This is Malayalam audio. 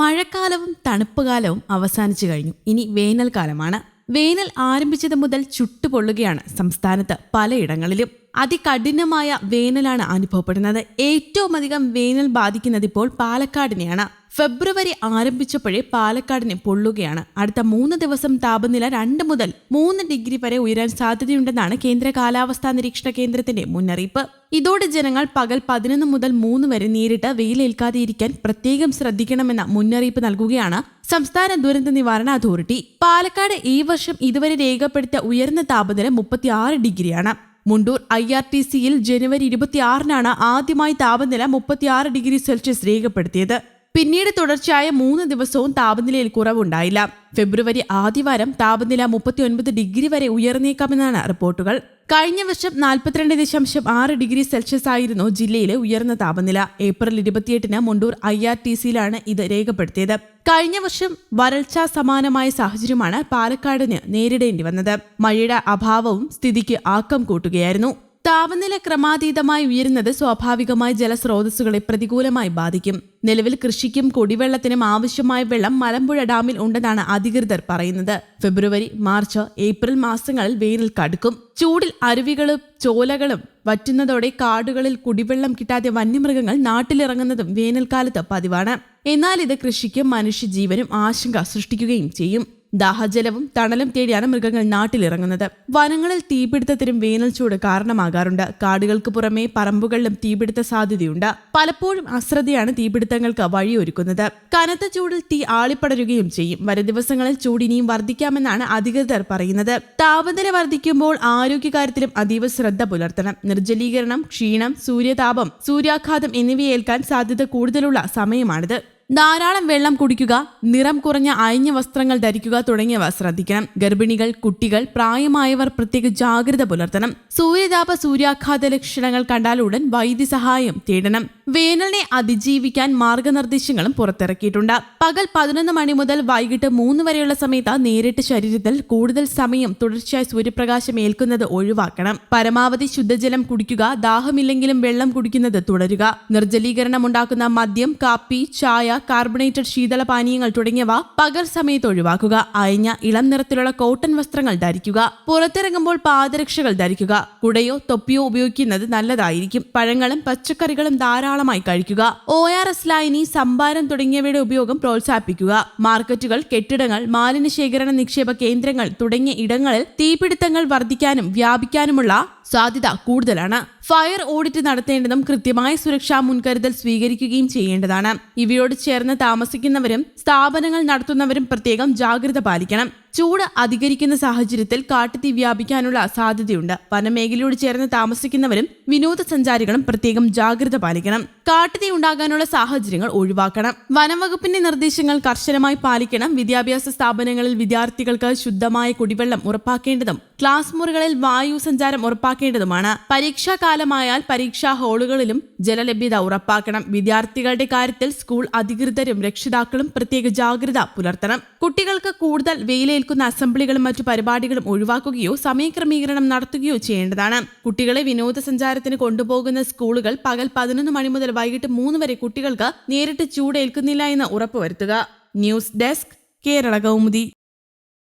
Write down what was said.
മഴക്കാലവും തണുപ്പുകാലവും അവസാനിച്ചു കഴിഞ്ഞു. ഇനി വേനൽക്കാലമാണ്. വേനൽ ആരംഭിച്ചത് മുതൽ ചുട്ടുപൊള്ളുകയാണ് സംസ്ഥാനത്ത് പലയിടങ്ങളിലും. അതികഠിനമായ വേനലാണ് അനുഭവപ്പെടുന്നത്. ഏറ്റവും അധികം വേനൽ ബാധിക്കുന്നത് ഇപ്പോൾ പാലക്കാടിനെയാണ്. ഫെബ്രുവരി ആരംഭിച്ചപ്പോഴേ പാലക്കാടിനെ പൊള്ളുകയാണ്. അടുത്ത മൂന്ന് ദിവസം താപനില രണ്ട് മുതൽ മൂന്ന് ഡിഗ്രി വരെ ഉയരാൻ സാധ്യതയുണ്ടെന്നാണ് കേന്ദ്ര കാലാവസ്ഥാ നിരീക്ഷണ കേന്ദ്രത്തിന്റെ മുന്നറിയിപ്പ്. ഇതോടെ ജനങ്ങൾ പകൽ പതിനൊന്ന് മുതൽ മൂന്ന് വരെ നേരിട്ട് വെയിലേൽക്കാതെ ഇരിക്കാൻ പ്രത്യേകം ശ്രദ്ധിക്കണമെന്ന മുന്നറിയിപ്പ് നൽകുകയാണ് സംസ്ഥാന ദുരന്ത നിവാരണ അതോറിറ്റി. പാലക്കാട് ഈ വർഷം ഇതുവരെ രേഖപ്പെടുത്തിയ ഉയർന്ന താപനില മുപ്പത്തിയാറ് ഡിഗ്രിയാണ്. മുണ്ടൂർ ഐ ആർ ടി സിയിൽ ജനുവരി ഇരുപത്തിയാറിനാണ് ആദ്യമായി താപനില മുപ്പത്തിയാറ് ഡിഗ്രി സെൽഷ്യസ് രേഖപ്പെടുത്തിയത്. പിന്നീട് തുടർച്ചയായ മൂന്ന് ദിവസവും താപനിലയിൽ കുറവുണ്ടായില്ല. ഫെബ്രുവരി ആദ്യവാരം താപനില മുപ്പത്തിയൊൻപത് ഡിഗ്രി വരെ ഉയർന്നേക്കാമെന്നാണ് റിപ്പോർട്ടുകൾ. കഴിഞ്ഞ വർഷം നാൽപ്പത്തിരണ്ട് ദശാംശം ആറ് ഡിഗ്രി സെൽഷ്യസ് ആയിരുന്നു ജില്ലയിലെ ഉയർന്ന താപനില. ഏപ്രിൽ ഇരുപത്തിയെട്ടിന് മുണ്ടൂർ ഐ ആർ ടി സിയിലാണ് ഇത് രേഖപ്പെടുത്തിയത്. കഴിഞ്ഞ വർഷം വരൾച്ച സമാനമായ സാഹചര്യമാണ് പാലക്കാടിന് നേരിടേണ്ടി വന്നത്. മഴയുടെ അഭാവവും സ്ഥിതിക്ക് ആക്കം കൂട്ടുകയായിരുന്നു. താപനില ക്രമാതീതമായി ഉയരുന്നത് സ്വാഭാവികമായി ജലസ്രോതസ്സുകളെ പ്രതികൂലമായി ബാധിക്കും. നിലവിൽ കൃഷിക്കും കുടിവെള്ളത്തിനും ആവശ്യമായ വെള്ളം മലമ്പുഴ ഡാമിൽ ഉണ്ടെന്നാണ് അധികൃതർ പറയുന്നത്. ഫെബ്രുവരി മാർച്ച് ഏപ്രിൽ മാസങ്ങളിൽ വേനൽ കടുക്കും. ചൂടിൽ അരുവികളും ചോലകളും വറ്റുന്നതോടെ കാടുകളിൽ കുടിവെള്ളം കിട്ടാതെ വന്യമൃഗങ്ങൾ നാട്ടിലിറങ്ങുന്നതും വേനൽക്കാലത്ത് പതിവാണ്. എന്നാൽ ഇത് കൃഷിക്കും മനുഷ്യജീവനും ആശങ്ക സൃഷ്ടിക്കുകയും ചെയ്യും. ദാഹജലവും തണലും തേടിയാണ് മൃഗങ്ങൾ നാട്ടിലിറങ്ങുന്നത്. വനങ്ങളിൽ തീപിടുത്തത്തിനും വേനൽ ചൂട് കാരണമാകാറുണ്ട്. കാടുകൾക്ക് പുറമേ പറമ്പുകളിലും തീപിടുത്ത സാധ്യതയുണ്ട്. പലപ്പോഴും അശ്രദ്ധയാണ് തീപിടുത്തങ്ങൾക്ക് വഴിയൊരുക്കുന്നത്. കനത്ത ചൂടിൽ തീ ആളിപ്പടരുകയും ചെയ്യും. വരും ദിവസങ്ങളിൽ ചൂട് ഇനിയും വർദ്ധിക്കാമെന്നാണ് അധികൃതർ പറയുന്നത്. താപനില വർദ്ധിക്കുമ്പോൾ ആരോഗ്യകാര്യത്തിലും അതീവ ശ്രദ്ധ പുലർത്തണം. നിർജലീകരണം ക്ഷീണം സൂര്യതാപം സൂര്യാഘാതം എന്നിവയേൽക്കാൻ സാധ്യത കൂടുതലുള്ള സമയമാണിത്. ധാരാളം വെള്ളം കുടിക്കുക നിറം കുറഞ്ഞ അയഞ്ഞ വസ്ത്രങ്ങൾ ധരിക്കുക തുടങ്ങിയവ ശ്രദ്ധിക്കണം. ഗർഭിണികൾ കുട്ടികൾ പ്രായമായവർ പ്രത്യേക ജാഗ്രത പുലർത്തണം. സൂര്യതാപ സൂര്യാഘാത ലക്ഷണങ്ങൾ കണ്ടാൽ ഉടൻ വൈദ്യസഹായം തേടണം. വേനലിനെ അതിജീവിക്കാൻ മാർഗനിർദ്ദേശങ്ങളും പുറത്തിറക്കിയിട്ടുണ്ട്. പകൽ പതിനൊന്ന് മണി മുതൽ വൈകിട്ട് മൂന്ന് വരെയുള്ള സമയത്ത് നേരിട്ട് ശരീരത്തിൽ കൂടുതൽ സമയം തുടർച്ചയായി സൂര്യപ്രകാശം ഏൽക്കുന്നത് ഒഴിവാക്കണം. പരമാവധി ശുദ്ധജലം കുടിക്കുക ദാഹമില്ലെങ്കിലും വെള്ളം കുടിക്കുന്നത് തുടരുക. നിർജലീകരണം ഉണ്ടാക്കുന്ന മദ്യം കാപ്പി ചായ കാർബണേറ്റഡ് ശീതള പാനീയങ്ങൾ തുടങ്ങിയവ പകൽ സമയത്ത് ഒഴിവാക്കുക. അയഞ്ഞ ഇളം നിറത്തിലുള്ള കോട്ടൺ വസ്ത്രങ്ങൾ ധരിക്കുക. പുറത്തിറങ്ങുമ്പോൾ പാദരക്ഷകൾ ധരിക്കുക. കുടയോ തൊപ്പിയോ ഉപയോഗിക്കുന്നത് നല്ലതായിരിക്കും. പഴങ്ങളും പച്ചക്കറികളും ധാരാളമായി കഴിക്കുക. ഒ ആർ എസ് ലൈനി സംഭാരം തുടങ്ങിയവയുടെ ഉപയോഗം പ്രോത്സാഹിപ്പിക്കുക. മാർക്കറ്റുകൾ കെട്ടിടങ്ങൾ മാലിന്യ ശേഖരണ നിക്ഷേപ കേന്ദ്രങ്ങൾ തുടങ്ങിയ ഇടങ്ങളിൽ തീപിടുത്തങ്ങൾ വർദ്ധിക്കാനും വ്യാപിക്കാനുമുള്ള സാധ്യത കൂടുതലാണ്. ഫയർ ഓഡിറ്റ് നടത്തേണ്ടതും കൃത്യമായ സുരക്ഷാ മുൻകരുതൽ സ്വീകരിക്കുകയും ചെയ്യേണ്ടതാണ്. ഇവയോട് ചേർന്ന് താമസിക്കുന്നവരും സ്ഥാപനങ്ങൾ നടത്തുന്നവരും പ്രത്യേകം ജാഗ്രത പാലിക്കണം. ചൂട് അധികരിക്കുന്ന സാഹചര്യത്തിൽ കാട്ടുതീ വ്യാപിക്കാനുള്ള സാധ്യതയുണ്ട്. വനമേഖലയോട് ചേർന്ന് താമസിക്കുന്നവരും വിനോദസഞ്ചാരികളും പ്രത്യേകം ജാഗ്രത പാലിക്കണം. കാട്ടുതീ ഉണ്ടാകാനുള്ള സാഹചര്യങ്ങൾ ഒഴിവാക്കണം. വനംവകുപ്പിന്റെ നിർദ്ദേശങ്ങൾ കർശനമായി പാലിക്കണം. വിദ്യാഭ്യാസ സ്ഥാപനങ്ങളിൽ വിദ്യാർത്ഥികൾക്ക് ശുദ്ധമായ കുടിവെള്ളം ഉറപ്പാക്കേണ്ടതും ക്ലാസ് മുറികളിൽ വായു സഞ്ചാരം ഉറപ്പാക്കേണ്ടതുമാണ്. പരീക്ഷാ കാലമായാൽ പരീക്ഷാ ഹാളുകളിലും ജലലഭ്യത ഉറപ്പാക്കണം. വിദ്യാർത്ഥികളുടെ കാര്യത്തിൽ സ്കൂൾ അധികൃതരും രക്ഷിതാക്കളും പ്രത്യേക ജാഗ്രത പുലർത്തണം. കുട്ടികൾക്ക് കൂടുതൽ വെയിലേൽക്കുന്ന അസംബ്ലികളും മറ്റു പരിപാടികളും ഒഴിവാക്കുകയോ സമയക്രമീകരണം നടത്തുകയോ ചെയ്യേണ്ടതാണ്. കുട്ടികളെ വിനോദസഞ്ചാരത്തിന് കൊണ്ടുപോകുന്ന സ്കൂളുകൾ പകൽ പതിനൊന്ന് മണി മുതൽ വൈകിട്ട് മൂന്ന് വരെ കുട്ടികൾക്ക് നേരിട്ട് ചൂടേൽക്കുന്നില്ല എന്ന് ഉറപ്പുവരുത്തുക. News desk Kerala Kaumudi.